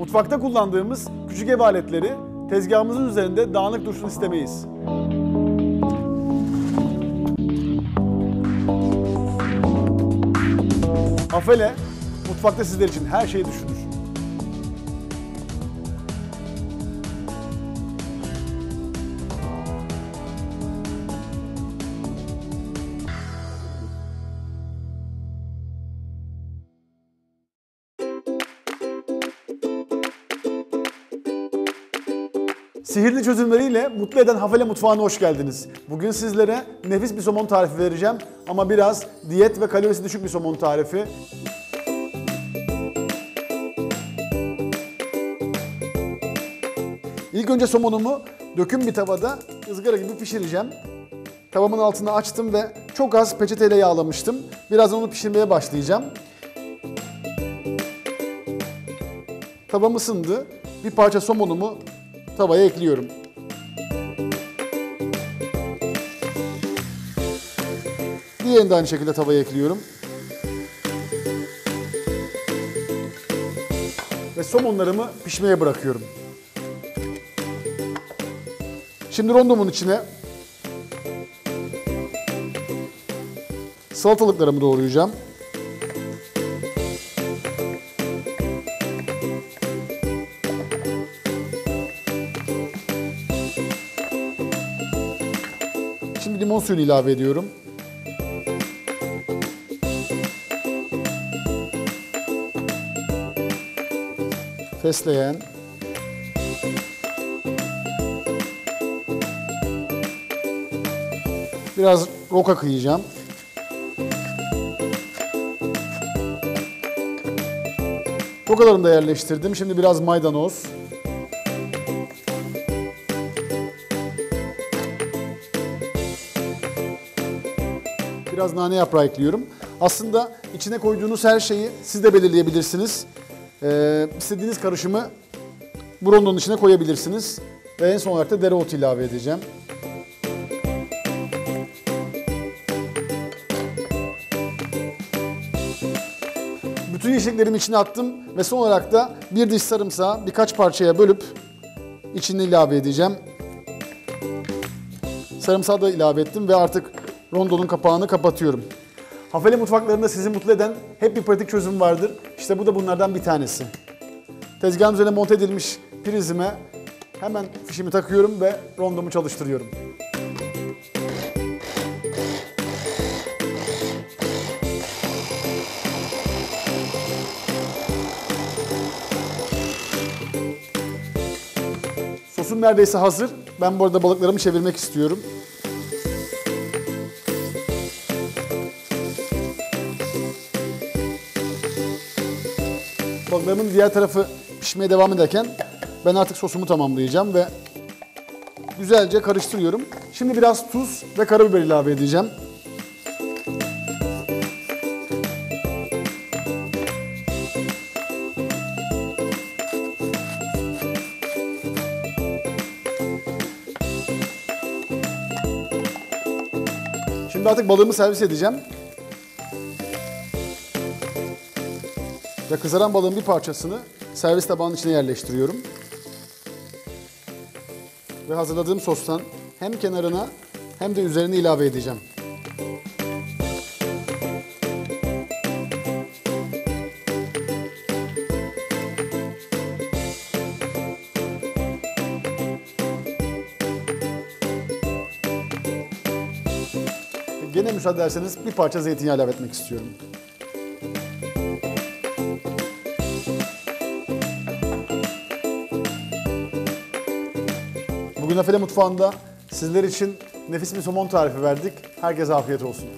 Mutfakta kullandığımız küçük ev aletleri tezgahımızın üzerinde dağınık dursun istemeyiz. Afele mutfakta sizler için her şeyi düşünür. Sihirli çözümleriyle mutlu eden Hafele Mutfağı'na hoş geldiniz. Bugün sizlere nefis bir somon tarifi vereceğim ama biraz diyet ve kalorisi düşük bir somon tarifi. İlk önce somonumu döküm bir tavada ızgara gibi pişireceğim. Tavamın altını açtım ve çok az peçeteyle yağlamıştım. Birazdan onu pişirmeye başlayacağım. Tavam ısındı. Bir parça somonumu tavaya ekliyorum. Diğerini de aynı şekilde tavaya ekliyorum. Ve somonlarımı pişmeye bırakıyorum. Şimdi rondomun içine salatalıklarımı doğrayacağım. Limon suyunu ilave ediyorum. Fesleğen. Biraz roka kıyacağım. Rokalarımı da yerleştirdim. Şimdi biraz maydanoz. Biraz nane yaprağı ekliyorum. Aslında içine koyduğunuz her şeyi siz de belirleyebilirsiniz. Ee, istediğiniz karışımı bu rondonun içine koyabilirsiniz. Ve en son olarak da dereotu ilave edeceğim. Bütün yeşilliklerimi içine attım ve son olarak da bir diş sarımsağı birkaç parçaya bölüp içine ilave edeceğim. Sarımsağı da ilave ettim ve artık rondonun kapağını kapatıyorum. Hafeli mutfaklarında sizi mutlu eden hep bir pratik çözüm vardır. İşte bu da bunlardan bir tanesi. Tezgahın üzerine monte edilmiş prizime hemen fişimi takıyorum ve rondomu çalıştırıyorum. Sosum neredeyse hazır. Ben bu arada balıklarımı çevirmek istiyorum. Balıklarımın diğer tarafı pişmeye devam ederken ben artık sosumu tamamlayacağım ve güzelce karıştırıyorum. Şimdi biraz tuz ve karabiber ilave edeceğim. Şimdi artık balığımı servis edeceğim. Ve kızaran balığın bir parçasını servis tabağının içine yerleştiriyorum. Ve hazırladığım sostan hem kenarına hem de üzerine ilave edeceğim. Gene müsaade ederseniz bir parça zeytinyağı ilave etmek istiyorum. Bugün Afele Mutfağı'nda sizler için nefis bir somon tarifi verdik. Herkese afiyet olsun.